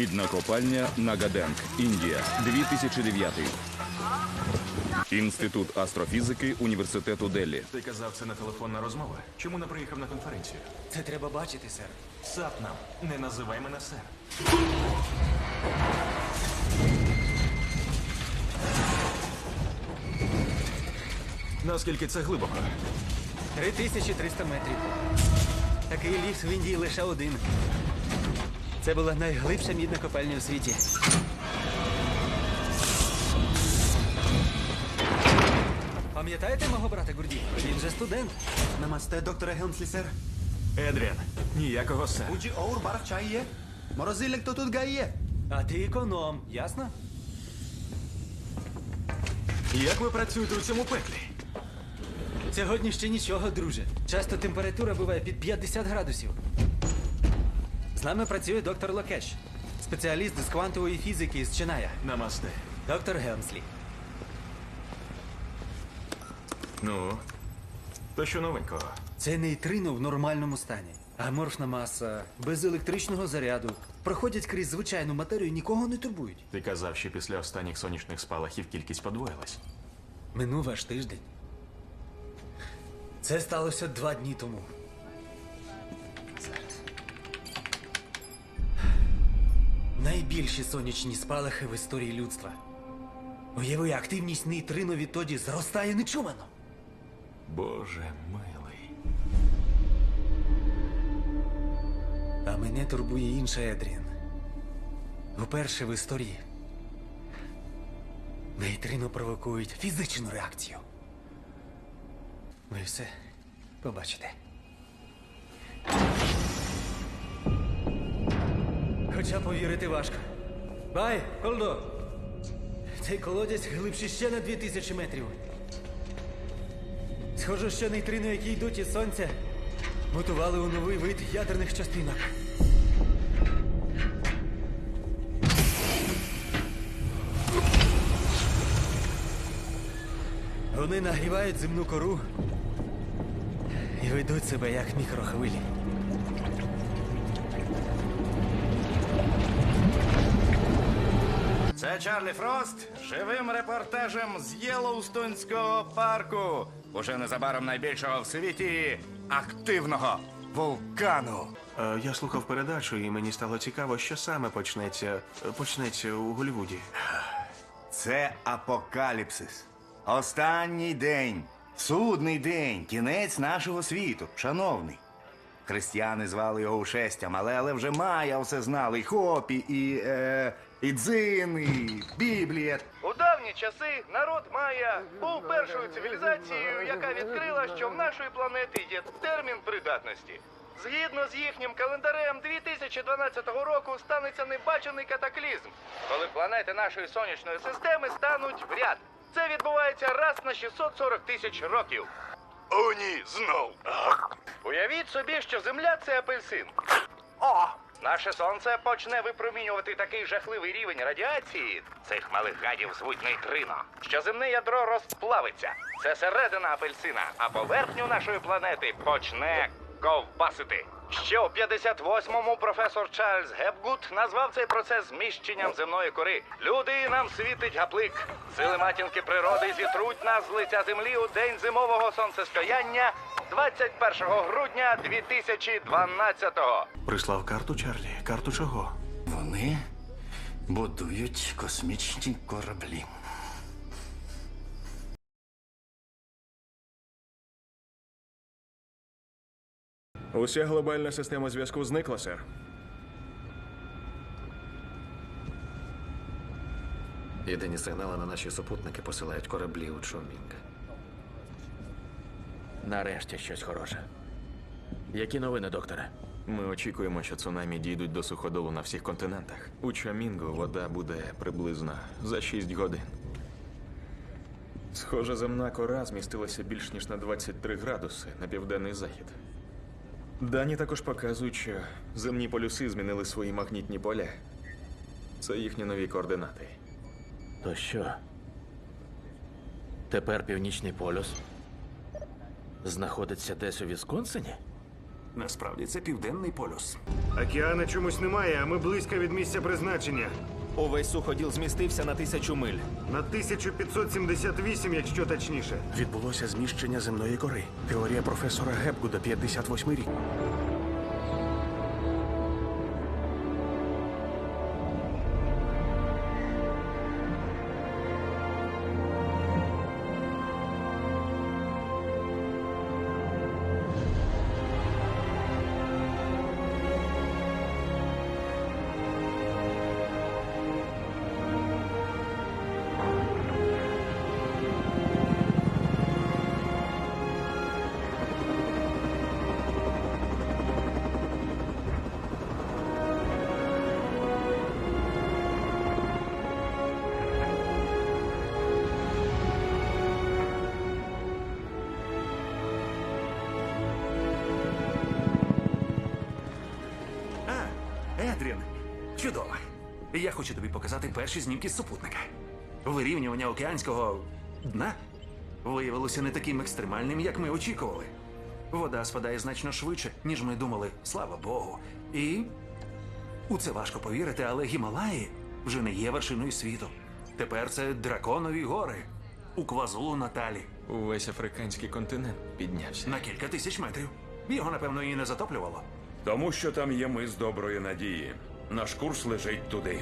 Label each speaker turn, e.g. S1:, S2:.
S1: Мідна копальня Нагаденг, Індія, 2009. Інститут астрофізики Університету Деллі.
S2: Ти казав, це не телефонна розмова. Чому не приїхав на конференцію?
S3: Це треба бачити, сер.
S2: Сап нам, не називай мене сер. Наскільки це глибоко?
S3: 3300 метрів. Такий ліс в Індії лише один. Це була найглибша мідна копальня у світі. Пам'ятаєте мого брата Гурді? Він же студент.
S4: Намасте, доктора Гелмслі, сер.
S2: Едріан, ніякого сер.
S4: Уджі Оур барах чай є? Морозилек то тут гає.
S3: А ти економ, ясно?
S2: Як ви працюєте у цьому пеклі?
S3: Сьогодні ще нічого, друже. Часто температура буває під 50 градусів. З нами працює доктор Локеш, спеціаліст з квантової фізики з Чиная.
S2: Намасте.
S3: Доктор Гемслі.
S2: Ну, то що новенького?
S3: Це нейтрино в нормальному стані. Аморфна маса, без електричного заряду. Проходять крізь звичайну матерію, нікого не турбують.
S2: Ти казав, що після останніх сонячних спалахів кількість подвоїлась.
S3: Минув аж тиждень. Це сталося два дні тому. Найбільші сонячні спалахи в історії людства. Уяви, активність нейтрино відтоді зростає нечувано.
S2: Боже милий.
S3: А мене турбує інша Едрін. Вперше в історії нейтрино провокують фізичну реакцію. Ви все побачите. Хоча повірити важко. Бай, Холдо! Цей колодязь глибший ще на 2000 метрів. Схоже, що нейтрино, які йдуть із сонця, мутували у новий вид ядерних частинок. Вони нагрівають земну кору і ведуть себе як мікрохвилі.
S5: Чарлі Фрост живим репортажем з Єлоустонського парку. Уже незабаром найбільшого в світі активного вулкану.
S6: Е, Я слухав передачу, і мені стало цікаво, що саме почнеться почнеться у Голлівуді.
S5: Це апокаліпсис. Останній день, судний день, кінець нашого світу, шановний. Християни звали його ушестям, але, але вже Майя все знали. Хопі, і, е, і Дзин, і Біблія. У давні часи народ Майя був першою цивілізацією, яка відкрила, що в нашої планети є термін придатності. Згідно з їхнім календарем 2012 року станеться небачений катаклізм, коли планети нашої сонячної системи стануть в ряд. Це відбувається раз на 640 тисяч років. О, ні, знов. Уявіть собі, що Земля це апельсин. О! Наше сонце почне випромінювати такий жахливий рівень радіації. Цих малих гадів звуть нейтрино. Що земне ядро розплавиться. Це середина апельсина, а поверхню нашої планети почне ковбасити. Ще у 58-му професор Чарльз Гепгут назвав цей процес зміщенням земної кори. Люди нам світить гаплик. Сили матінки природи зітруть нас з лиця землі у день зимового сонцестояння 21 грудня 2012-го.
S6: Прислав карту Чарлі. Карту чого?
S5: Вони будують космічні кораблі.
S7: Уся глобальна система зв'язку зникла, сер.
S8: Єдині сигнали на наші супутники посилають кораблі у Чомінга.
S9: Нарешті щось хороше. Які новини, докторе?
S2: Ми очікуємо, що цунамі дійдуть до суходолу на всіх континентах. У Чамінгу вода буде приблизно за 6 годин. Схоже, земна кора змістилася більш ніж на 23 градуси на південний захід. Дані також показують, що земні полюси змінили свої магнітні поля. Це їхні нові координати.
S9: То що? Тепер північний полюс знаходиться десь у Вісконсині?
S6: Насправді це південний полюс.
S7: Океана чомусь немає, а ми близько від місця призначення.
S10: Увесь суходіл змістився на тисячу миль.
S7: На 1578, якщо точніше.
S6: Відбулося зміщення земної кори. Теорія професора Гепгуда 58 рік.
S3: Едрін, чудово. Я хочу тобі показати перші знімки з супутника. Вирівнювання океанського дна виявилося не таким екстремальним, як ми очікували. Вода спадає значно швидше, ніж ми думали, слава Богу. І у це важко повірити, але Гімалаї вже не є вершиною світу. Тепер це драконові гори у Квазулу Наталі
S2: Увесь африканський континент піднявся.
S3: на кілька тисяч метрів. Його, напевно, і не затоплювало.
S1: Тому що там є мис доброї надії. Наш курс лежить туди.